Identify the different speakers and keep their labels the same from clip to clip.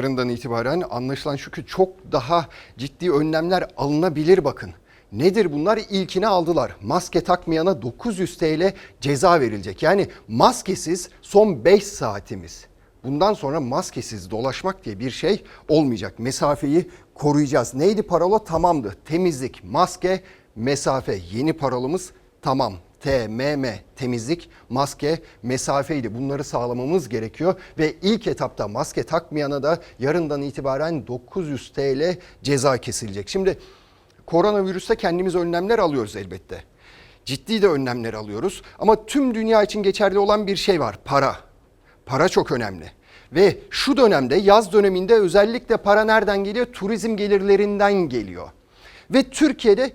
Speaker 1: Yarından itibaren anlaşılan şu ki çok daha ciddi önlemler alınabilir bakın. Nedir bunlar? İlkini aldılar. Maske takmayana 900 TL ceza verilecek. Yani maskesiz son 5 saatimiz. Bundan sonra maskesiz dolaşmak diye bir şey olmayacak. Mesafeyi koruyacağız. Neydi parola? Tamamdı. Temizlik, maske, mesafe. Yeni parolumuz tamam. T, M, M, temizlik, maske, mesafeydi. Bunları sağlamamız gerekiyor ve ilk etapta maske takmayana da yarından itibaren 900 TL ceza kesilecek. Şimdi koronavirüste kendimiz önlemler alıyoruz elbette. Ciddi de önlemler alıyoruz ama tüm dünya için geçerli olan bir şey var. Para. Para çok önemli. Ve şu dönemde yaz döneminde özellikle para nereden geliyor? Turizm gelirlerinden geliyor. Ve Türkiye'de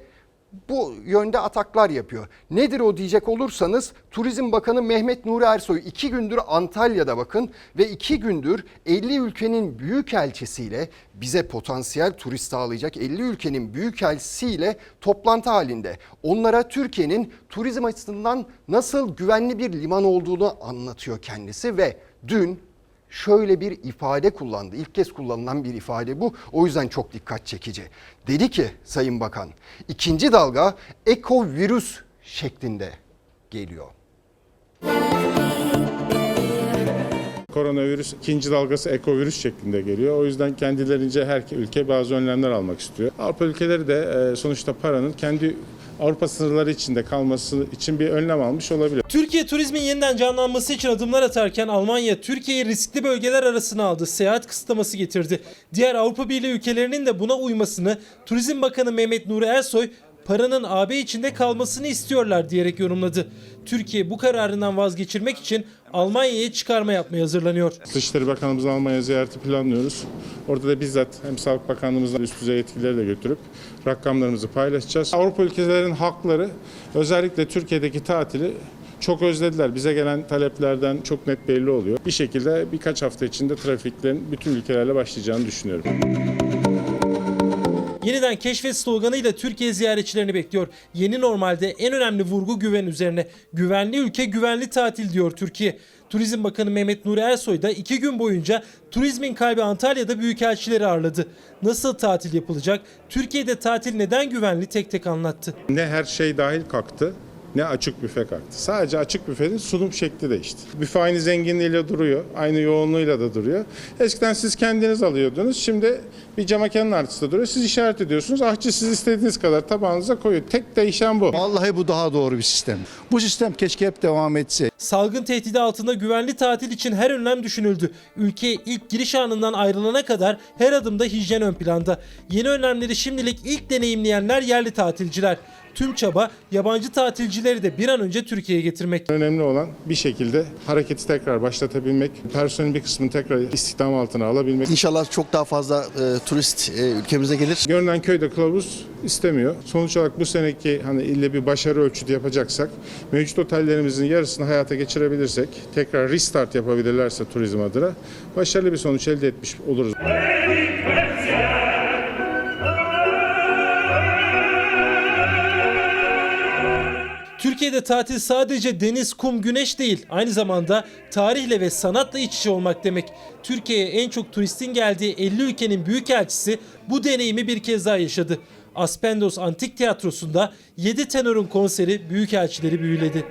Speaker 1: bu yönde ataklar yapıyor. Nedir o diyecek olursanız Turizm Bakanı Mehmet Nuri Ersoy iki gündür Antalya'da bakın ve iki gündür 50 ülkenin büyükelçisiyle bize potansiyel turist sağlayacak 50 ülkenin büyükelçisiyle toplantı halinde. Onlara Türkiye'nin turizm açısından nasıl güvenli bir liman olduğunu anlatıyor kendisi ve dün şöyle bir ifade kullandı. İlk kez kullanılan bir ifade bu. O yüzden çok dikkat çekici. Dedi ki Sayın Bakan, ikinci dalga ekovirüs şeklinde geliyor.
Speaker 2: Koronavirüs ikinci dalgası ekovirüs şeklinde geliyor. O yüzden kendilerince her ülke bazı önlemler almak istiyor. Avrupa ülkeleri de e, sonuçta paranın kendi Avrupa sınırları içinde kalması için bir önlem almış olabilir.
Speaker 3: Türkiye turizmin yeniden canlanması için adımlar atarken Almanya Türkiye'yi riskli bölgeler arasına aldı. Seyahat kısıtlaması getirdi. Diğer Avrupa Birliği ülkelerinin de buna uymasını Turizm Bakanı Mehmet Nuri Ersoy paranın AB içinde kalmasını istiyorlar diyerek yorumladı. Türkiye bu kararından vazgeçirmek için Almanya'ya çıkarma yapmaya hazırlanıyor.
Speaker 2: Dışişleri Bakanımızın Almanya ziyareti planlıyoruz. Orada da bizzat hem Sağlık Bakanlığımızla üst düzey yetkilileri de götürüp rakamlarımızı paylaşacağız. Avrupa ülkelerinin hakları özellikle Türkiye'deki tatili çok özlediler. Bize gelen taleplerden çok net belli oluyor. Bir şekilde birkaç hafta içinde trafiklerin bütün ülkelerle başlayacağını düşünüyorum.
Speaker 3: Yeniden keşfet sloganıyla Türkiye ziyaretçilerini bekliyor. Yeni normalde en önemli vurgu güven üzerine. Güvenli ülke güvenli tatil diyor Türkiye. Turizm Bakanı Mehmet Nuri Ersoy da iki gün boyunca turizmin kalbi Antalya'da büyükelçileri ağırladı. Nasıl tatil yapılacak? Türkiye'de tatil neden güvenli tek tek anlattı.
Speaker 2: Ne her şey dahil kalktı ne açık büfe kalktı. Sadece açık büfenin sunum şekli değişti. Büfe aynı zenginliğiyle duruyor, aynı yoğunluğuyla da duruyor. Eskiden siz kendiniz alıyordunuz, şimdi bir cam mekanın artısı duruyor. Siz işaret ediyorsunuz, ahçı siz istediğiniz kadar tabağınıza koyuyor. Tek değişen bu.
Speaker 4: Vallahi bu daha doğru bir sistem. Bu sistem keşke hep devam etse.
Speaker 3: Salgın tehdidi altında güvenli tatil için her önlem düşünüldü. Ülkeye ilk giriş anından ayrılana kadar her adımda hijyen ön planda. Yeni önlemleri şimdilik ilk deneyimleyenler yerli tatilciler. Tüm çaba yabancı tatilcileri de bir an önce Türkiye'ye getirmek.
Speaker 2: Önemli olan bir şekilde hareketi tekrar başlatabilmek, personelin bir kısmını tekrar istihdam altına alabilmek.
Speaker 4: İnşallah çok daha fazla e, turist e, ülkemize gelir.
Speaker 2: Görünen köyde kılavuz istemiyor. Sonuç olarak bu seneki hani ille bir başarı ölçütü yapacaksak, mevcut otellerimizin yarısını hayata geçirebilirsek, tekrar restart yapabilirlerse turizm adına başarılı bir sonuç elde etmiş oluruz.
Speaker 3: Türkiye'de tatil sadece deniz, kum, güneş değil. Aynı zamanda tarihle ve sanatla iç içe olmak demek. Türkiye'ye en çok turistin geldiği 50 ülkenin büyükelçisi bu deneyimi bir kez daha yaşadı. Aspendos Antik Tiyatrosu'nda 7 tenorun konseri büyükelçileri büyüledi.